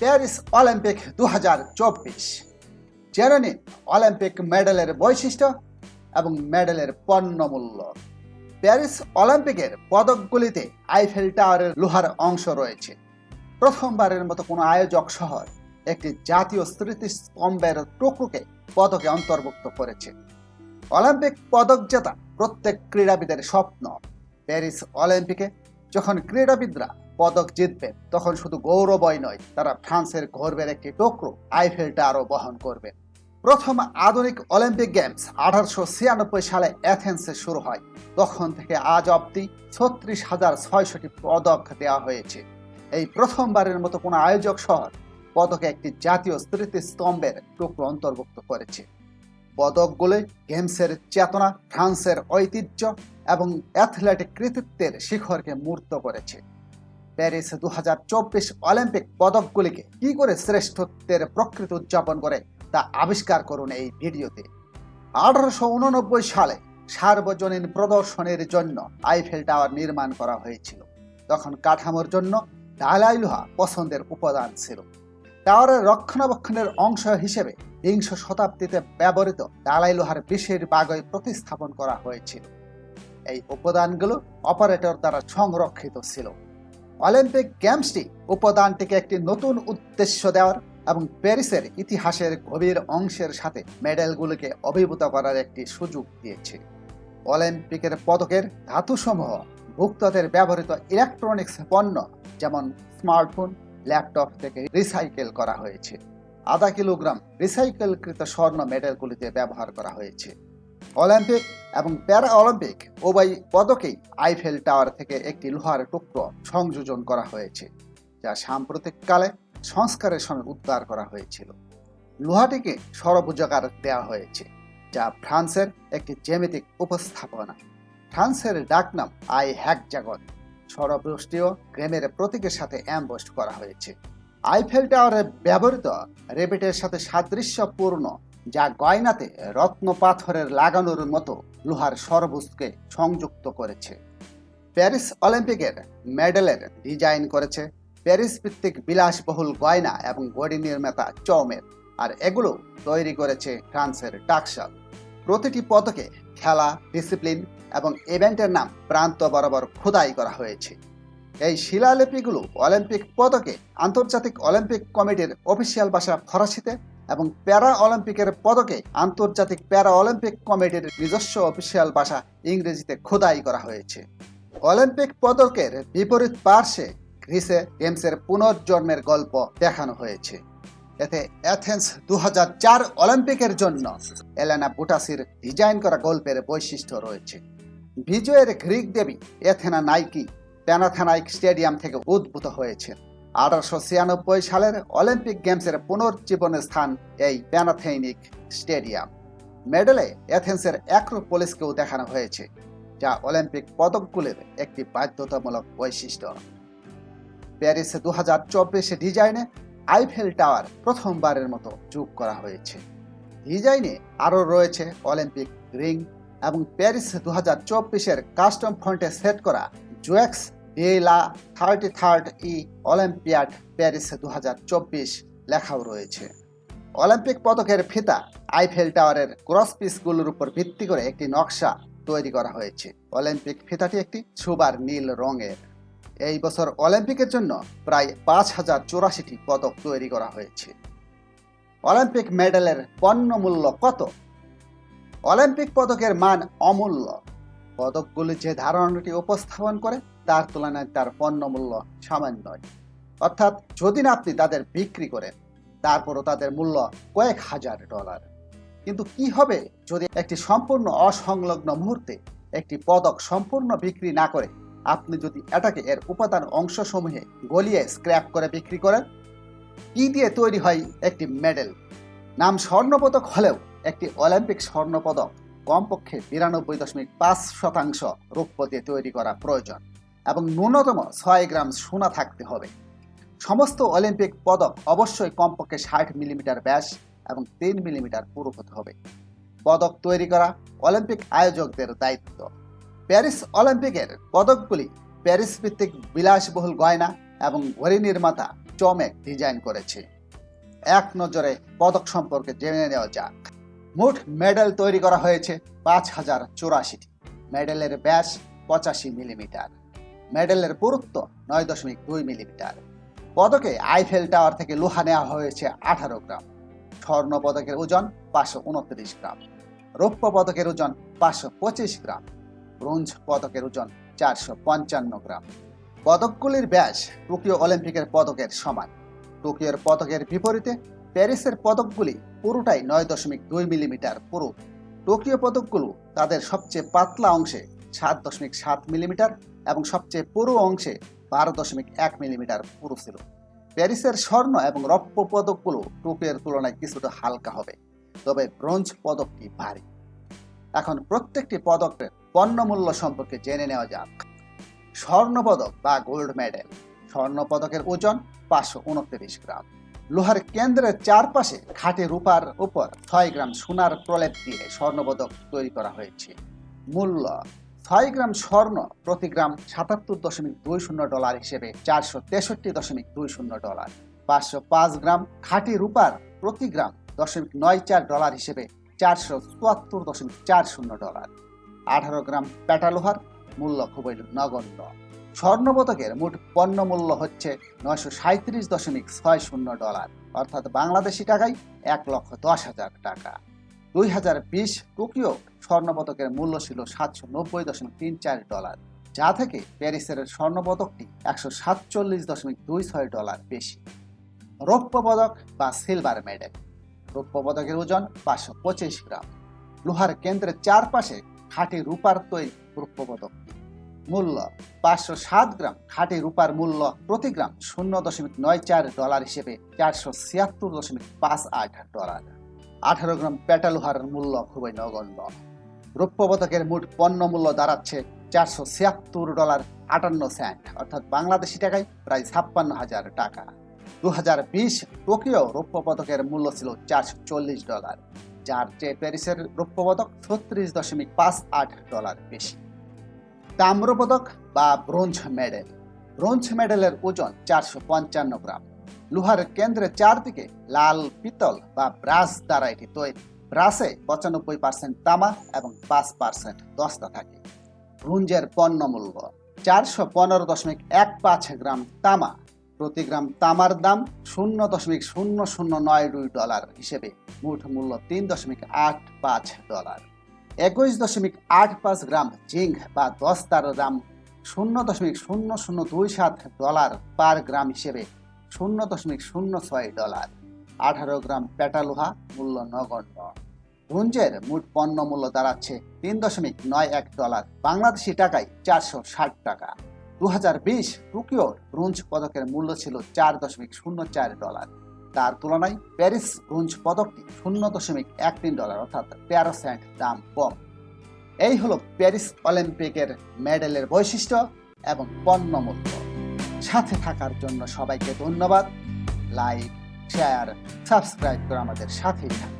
Paris Olympic দু হাজার চব্বিশ। জেনে নিন অলিম্পিক মেডেলের বৈশিষ্ট্য এবং মেডেলের পণ্যমূল্য। প্যারিস অলিম্পিকের পদকগুলিতে আইফেল টাওয়ারের লোহার অংশ রয়েছে। প্রথমবারের মতো কোনো আয়োজক শহর একটি জাতীয় স্মৃতিস্তম্ভের টুকরোকে পদকে অন্তর্ভুক্ত করেছে। অলিম্পিক পদক জেতা প্রত্যেক ক্রীড়াবিদের স্বপ্ন। প্যারিস অলিম্পিকে যখন ক্রীড়াবিদরা পদক জিতবেন তখন শুধু গৌরবই নয়, তারা ফ্রান্সের গর্বের একটি টুকরো আইফেলটা আরও বহন করবেন প্রথম আধুনিক অলিম্পিক গেমস আঠারোশো ছিয়ানব্বই সালে অ্যাথেন্সে শুরু হয়। তখন থেকে আজ অবধি ছত্রিশ হাজার ছয়শটি পদক দেওয়া হয়েছে। এই প্রথমবারের মতো কোনো আয়োজক শহর পদকে একটি জাতীয় স্মৃতিস্তম্ভের টুকরো অন্তর্ভুক্ত করেছে। পদকগুলি গেমসের চেতনা, ফ্রান্সের ঐতিহ্য এবং অ্যাথলেটিক কৃতিত্বের শিখরকে মূর্ত করেছে। প্যারিস দু হাজার চব্বিশ অলিম্পিক পদকগুলিকে কি করে শ্রেষ্ঠত্বের প্রকৃতি উদযাপন করে তা আবিষ্কার করুন এই ভিডিওতে। আঠারোশো উননব্বই সালে সার্বজনীন প্রদর্শনের জন্য আইফেল টাওয়ার নির্মাণ করা হয়েছিল। তখন কাঠামোর জন্য ডালাই লোহা পছন্দের উপাদান ছিল। টাওয়ারের রক্ষণাবেক্ষণের অংশ হিসেবে বিংশ শতাব্দীতে ব্যবহৃত ডালাই লোহার বেশিরভাগই প্রতিস্থাপন করা হয়েছিল। এই উপাদানগুলো অপারেটর দ্বারা সংরক্ষিত ছিল। অলিম্পিক গেমসটি উপাদানটিকে একটি নতুন উদ্দেশ্য দেওয়ার এবং প্যারিসের ইতিহাসের গভীর অংশের সাথে মেডেলগুলোকে অভিভূত করার একটি সুযোগ দিয়েছে। অলিম্পিকের পদকের ধাতুসমূহ ভুক্তদের ব্যবহৃত ইলেকট্রনিক্স পণ্য, যেমন স্মার্টফোন, ল্যাপটপ থেকে রিসাইকেল করা হয়েছে। আধা কিলোগ্রাম রিসাইকেলকৃত স্বর্ণ মেডেলগুলিতে ব্যবহার করা হয়েছে। অলিম্পিক এবং প্যারা অলিম্পিক উভয় পদকেই আইফেল টাওয়ার থেকে একটি লোহার টুকরো সংযোজন করা হয়েছে, যা সাম্প্রতিককালে সংস্কারের সময় উদ্ধার করা হয়েছিল। লোহাটিকে সরবুজাকার দেওয়া হয়েছে, যা ফ্রান্সের একটি উপস্থাপনা। ফ্রান্সের ডাকনাম আই হ্যাকজাগন। সরবৃষ্টিও গ্রেমের প্রতীকের সাথে অ্যাম্বোস্ট করা হয়েছে। আইফেল টাওয়ারে ব্যবহৃত রেবিটের সাথে সাদৃশ্যপূর্ণ যা গয়নাতে রত্ন পাথরের লাগানোর মতো লোহার সরবুজকে সংযুক্ত করেছে। প্যারিস অলিম্পিকের মেডেলের ডিজাইন করেছে। প্যারিস ভিত্তিক বিলাসবহুল গয়না এবং গড়ি নির্মাতা চৌমের আর এগুলো তৈরি করেছে ফ্রান্সের টাকশাল। প্রতিটি পদকে খেলা, ডিসিপ্লিন এবং ইভেন্টের নাম প্রান্ত বরাবর খোদাই করা হয়েছে। এই শিলালিপিগুলো অলিম্পিক পদকে আন্তর্জাতিক অলিম্পিক কমিটির অফিসিয়াল ভাষা ফরাসিতে এবং প্যারা অলিম্পিকের পদকে আন্তর্জাতিক প্যারা অলিম্পিক কমিটির নিজস্ব অফিসিয়াল ভাষা ইংরেজিতে খোদাই করা হয়েছে। অলিম্পিক পদকের বিপরীত পার্শ্বে গ্রিসে গেমসের পুনর্জন্মের গল্প দেখানো হয়েছে। এতে অ্যাথেন্স দু হাজার চার অলিম্পিকের জন্য এলেনা বুটাসির ডিজাইন করা গল্পের বৈশিষ্ট্য রয়েছে। বিজয়ের গ্রিক দেবী এথেনা নাইকি প্যানাথানাইক স্টেডিয়াম থেকে উদ্ভূত হয়েছে আঠারোশো ছিয়ানব্বই সালের অলিম্পিক গেমসের পুনর্জীবনের স্থান এই প্যানাথেইনিক স্টেডিয়াম। মেডেলে অ্যাথেন্সের অ্যাক্রোপোলিসকেও দেখানো হয়েছে, যা অলিম্পিক পদকগুলির একটি বাধ্যতামূলক বৈশিষ্ট্য। প্যারিসে দু হাজার চব্বিশে ডিজাইনে আইফেল টাওয়ার প্রথমবারের মতো যোগ করা হয়েছে। ডিজাইনে আরও রয়েছে অলিম্পিক রিং এবং প্যারিস দু হাজার চব্বিশের কাস্টম ফ্রন্টে সেট করা জুয়েক্স ডেলা থার্টি থার্ড ই অলিম্পিয়াড প্যারিস দু হাজার চব্বিশ লেখাও রয়েছে। অলিম্পিক পদকের ফিতা আইফেল টাওয়ারের ক্রস পিসগুলোর উপর ভিত্তি করে একটি নকশা তৈরি করা হয়েছে। অলিম্পিক ফিতাটি একটি সুবার নীল রঙের। এই বছর অলিম্পিকের জন্য প্রায় পাঁচ হাজার চৌরাশিটি পদক তৈরি করা হয়েছে। অলিম্পিক মেডেলের পণ্য মূল্য কত? অলিম্পিক পদকের মান অমূল্য। পদকগুলি যে ধারণাটি উপস্থাপন করে তার তুলনায় তার পণ্য মূল্য সামান্যই অর্থাৎ যদি না আপনি তাদের বিক্রি করেন, তারপরও তাদের মূল্য কয়েক হাজার ডলার। কিন্তু কি হবে যদি একটি সম্পূর্ণ অসংলগ্ন মুহূর্তে একটি পদক সম্পূর্ণ বিক্রি না করে আপনি যদি এটাকে এর উপাদান অংশসমূহে গলিয়ে স্ক্র্যাপ করে বিক্রি করেন? কি দিয়ে তৈরি হয় একটি মেডেল? নাম স্বর্ণপদক হলেও একটি অলিম্পিক স্বর্ণপদক কমপক্ষে বিরানব্বই দশমিক পাঁচ শতাংশ রৌপ্য দিয়ে তৈরি করা প্রয়োজন। এবং ন্যূনতম ছয় গ্রাম সোনা থাকতে হবে। সমস্ত অলিম্পিক পদক অবশ্যই কমপক্ষে ষাট মিলিমিটার ব্যাস এবং তিন মিলিমিটার পুরু হতে হবে। পদক তৈরি করা অলিম্পিক আয়োজকদের দায়িত্ব। প্যারিস অলিম্পিকের পদকগুলি প্যারিস ভিত্তিক বিলাসবহুল গয়না এবং ঘড়ি নির্মাতা চমেক ডিজাইন করেছে। এক নজরে পদক সম্পর্কে জেনে নেওয়া যাক। মোট মেডেল তৈরি করা হয়েছে পাঁচ হাজার চুরাশিটি। মেডেলের ব্যাস পঁচাশি মিলিমিটার। মেডেলের পুরুত্ব নয় দশমিক দুই মিলিমিটার। পদকে আইফেল টাওয়ার থেকে লোহা নেওয়া হয়েছে আঠারো গ্রাম। স্বর্ণ পদকের ওজন পাঁচশো উনত্রিশ গ্রাম। রৌপ্য পদকের ওজন পাঁচশো পঁচিশ গ্রাম। ব্রোঞ্জ পদকের ওজন চারশো পঞ্চান্ন গ্রাম। পদকগুলির ব্যাস টোকিও অলিম্পিকের পদকের সমান। টোকিওর পদকের বিপরীতে প্যারিসের পদকগুলি পুরোটাই নয় দশমিক দুই মিলিমিটার পুরু। টোকিও পদকগুলো তাদের সবচেয়ে পাতলা অংশে সাত দশমিক সাত মিলিমিটার এবং সবচেয়ে পুরু অংশে বারো দশমিক এক মিলিমিটার পুরু ছিল। প্যারিসের স্বর্ণ এবং রৌপ্য পদকগুলো টোকিওর তুলনায় কিছুটা হালকা হবে, তবে ব্রোঞ্জ পদকটি ভারী? এখন প্রত্যেকটি পদকের পণ্যমূল্য সম্পর্কে জেনে নেওয়া যাক। স্বর্ণ পদক বা গোল্ড মেডেল। স্বর্ণ পদকের ওজন পাঁচশো উনত্রিশ গ্রাম। লোহার কেন্দ্রের চারপাশে খাঁটি রূপার উপর ছয় গ্রাম সোনার প্রলেপ দিয়ে স্বর্ণপদক তৈরি করা হয়েছে। মূল্য ছয় গ্রাম স্বর্ণ প্রতি গ্রাম সাতাত্তর দশমিক দুই শূন্য ডলার হিসেবে চারশো তেষট্টি দশমিক দুই শূন্য ডলার। পাঁচশো পাঁচ গ্রাম খাঁটি রূপার প্রতি গ্রাম দশমিক নয় চার ডলার হিসেবে চারশো চুয়াত্তর দশমিক চার শূন্য ডলার। আঠারো গ্রাম পেটালোহার মূল্য খুবই নগণ্য। স্বর্ণপদকের মোট পণ্য মূল্য হচ্ছে নয়শো সাঁত্রিশ দশমিক ছয় শূন্য ডলার, অর্থাৎ বাংলাদেশি টাকায় এক লক্ষ দশ হাজার টাকা। দুই হাজার বিশ টোকিও স্বর্ণপদকের মূল্য ছিল সাতশো নব্বই দশমিক তিন চার ডলার, যা থেকে প্যারিসের স্বর্ণপদকটি একশো সাতচল্লিশ দশমিক দুই ছয় ডলার বেশি। রৌপ্য পদক বা সিলভার মেডেল। রৌপ্য পদকের ওজন পাঁচশো পঁচিশ গ্রাম। লোহার কেন্দ্রের চারপাশে খাঁটি রূপার তৈরি রৌপ্য পদকটি মূল্য পাঁচশো সাত গ্রাম। খাঁটি রূপার মূল্য প্রতি গ্রাম শূন্য দশমিক নয় চার ডলার হিসেবে চারশো ছিয়াত্তর দশমিক পাঁচ আট ডলার। আঠারো গ্রাম পেটালোহার মূল্য খুবই নগণ্য। রৌপ্য পদকের মোট পণ্য মূল্য দাঁড়াচ্ছে চারশো ছিয়াত্তর ডলার আটান্ন সেন্ট, অর্থাৎ বাংলাদেশি টাকায় প্রায় ছাপ্পান্ন হাজার টাকা। দু হাজার বিশ টোকিও রৌপ্য পদকের মূল্য ছিল চারশো চল্লিশ ডলার, যার চেয়ে প্যারিসের রৌপ্য পদক ছত্রিশ দশমিক পাঁচ আট ডলার বেশি। তাম্রপদক বা ব্রোঞ্জ মেডেল। ব্রোঞ্জ মেডেলের ওজন চারশো পঞ্চান্ন গ্রাম। লোহার কেন্দ্রে চারদিকে লাল পিতল বা ব্রাস দ্বারা এটি তৈরি। ব্রাসে পঁচানব্বই পার্সেন্ট তামা এবং পাঁচ পার্সেন্ট দস্তা থাকে। ব্রোঞ্জের পণ্য মূল্য চারশো পনেরো দশমিক এক পাঁচ গ্রাম তামা। প্রতি গ্রাম তামার দাম শূন্য দশমিক শূন্য শূন্য নয় দুই ডলার হিসেবে মোট মূল্য তিন দশমিক আট পাঁচ ডলার। একুশ দশমিক আট পাঁচ গ্রাম জিঙ্ক বা দস্তার দাম শূন্য দশমিক শূন্য শূন্য দুই সাত ডলার পার গ্রাম হিসেবে শূন্য দশমিক শূন্য ছয় ডলার। আঠারো গ্রাম পেটালোহা মূল্য নগণ্য। ব্রোঞ্জের মোট পণ্য মূল্য দাঁড়াচ্ছে তিন দশমিক নয় এক ডলার, বাংলাদেশি টাকায় চারশো ষাট টাকা। দু হাজার বিশ টোকিওর ব্রোঞ্জ পদকের মূল্য ছিল চার দশমিক শূন্য চার ডলার। তার তুলনায় প্যারিস ব্রোঞ্জ পদকটি শূন্য দশমিক এক তিন ডলার, অর্থাৎ তেরো সেন্ট দাম কম। এই হলো প্যারিস অলিম্পিকের মেডেলের বৈশিষ্ট্য এবং পণ্য মূল্য সাথে থাকার জন্য সবাইকে ধন্যবাদ। লাইক, শেয়ার, সাবস্ক্রাইব করে আমাদের সাথেই থাকুন।